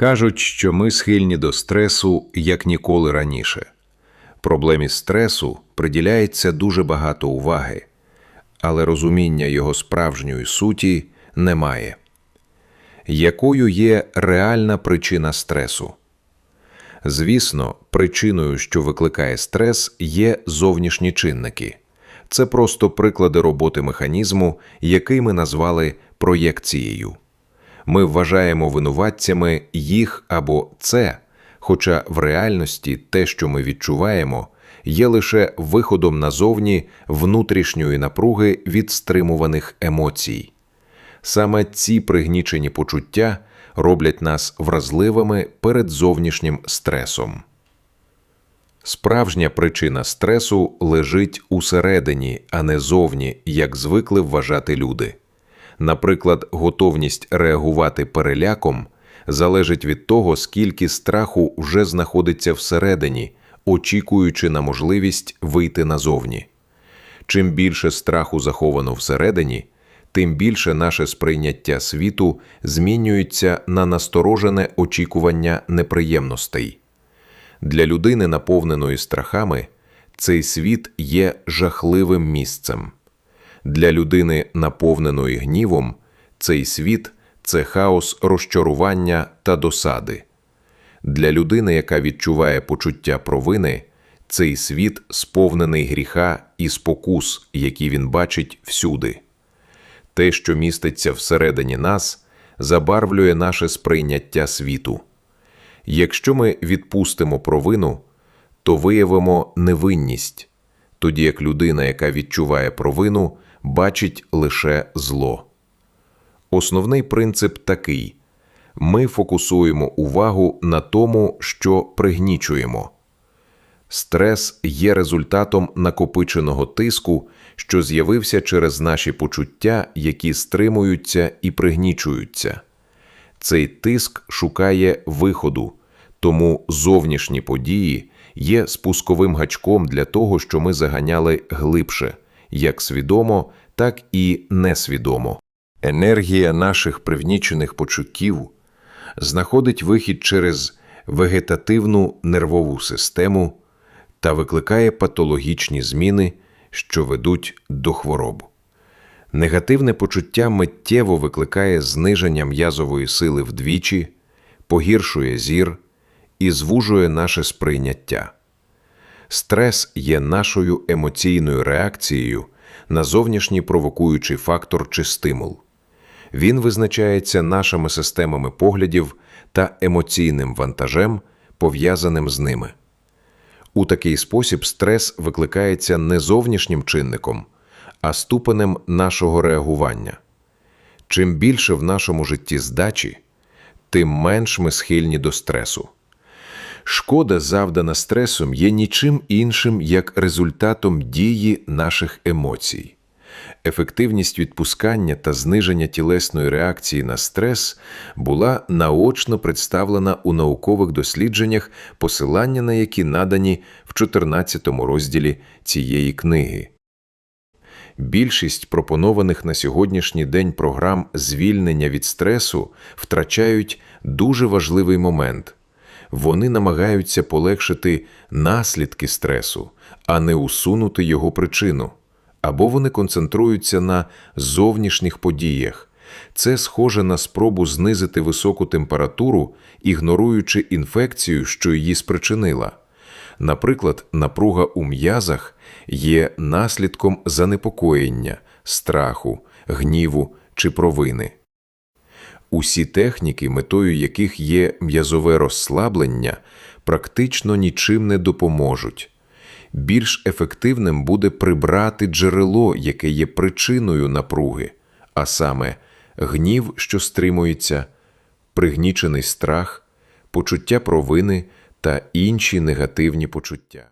Кажуть, що ми схильні до стресу як ніколи раніше. Проблемі стресу приділяється дуже багато уваги, але розуміння його справжньої суті немає. Якою є реальна причина стресу? Звісно, причиною, що викликає стрес, є зовнішні чинники. Це просто приклади роботи механізму, який ми назвали проєкцією. Ми вважаємо винуватцями їх або це, хоча в реальності те, що ми відчуваємо, є лише виходом назовні внутрішньої напруги від стримуваних емоцій. Саме ці пригнічені почуття роблять нас вразливими перед зовнішнім стресом. Справжня причина стресу лежить усередині, а не зовні, як звикли вважати люди. Наприклад, готовність реагувати переляком залежить від того, скільки страху вже знаходиться всередині, очікуючи на можливість вийти назовні. Чим більше страху заховано всередині, тим більше наше сприйняття світу змінюється на насторожене очікування неприємностей. Для людини, наповненої страхами, цей світ є жахливим місцем. Для людини, наповненої гнівом, цей світ це хаос розчарування та досади. Для людини, яка відчуває почуття провини, цей світ сповнений гріха і спокус, які він бачить всюди. Те, що міститься всередині нас, забарвлює наше сприйняття світу. Якщо ми відпустимо провину, то виявимо невинність, тоді як людина, яка відчуває провину, бачить лише зло. Основний принцип такий: ми фокусуємо увагу на тому, що пригнічуємо. Стрес є результатом накопиченого тиску, що з'явився через наші почуття, які стримуються і пригнічуються. Цей тиск шукає виходу, тому зовнішні події є спусковим гачком для того, що ми заганяли глибше, як свідомо, так і несвідомо. Енергія наших пригнічених почуттів знаходить вихід через вегетативну нервову систему та викликає патологічні зміни, що ведуть до хвороб. Негативне почуття миттєво викликає зниження м'язової сили вдвічі, погіршує зір і звужує наше сприйняття. Стрес є нашою емоційною реакцією на зовнішній провокуючий фактор чи стимул. Він визначається нашими системами поглядів та емоційним вантажем, пов'язаним з ними. У такий спосіб стрес викликається не зовнішнім чинником, а ступенем нашого реагування. Чим більше в нашому житті здачі, тим менш ми схильні до стресу. Шкода, завдана стресом, є нічим іншим, як результатом дії наших емоцій. Ефективність відпускання та зниження тілесної реакції на стрес була наочно представлена у наукових дослідженнях, посилання на які надані в 14 розділі цієї книги. Більшість пропонованих на сьогоднішній день програм звільнення від стресу втрачають дуже важливий момент. Вони намагаються полегшити наслідки стресу, а не усунути його причину. Або вони концентруються на зовнішніх подіях. Це схоже на спробу знизити високу температуру, ігноруючи інфекцію, що її спричинила. Наприклад, напруга у м'язах є наслідком занепокоєння, страху, гніву чи провини. Усі техніки, метою яких є м'язове розслаблення, практично нічим не допоможуть. Більш ефективним буде прибрати джерело, яке є причиною напруги, а саме гнів, що стримується, пригнічений страх, почуття провини та інші негативні почуття.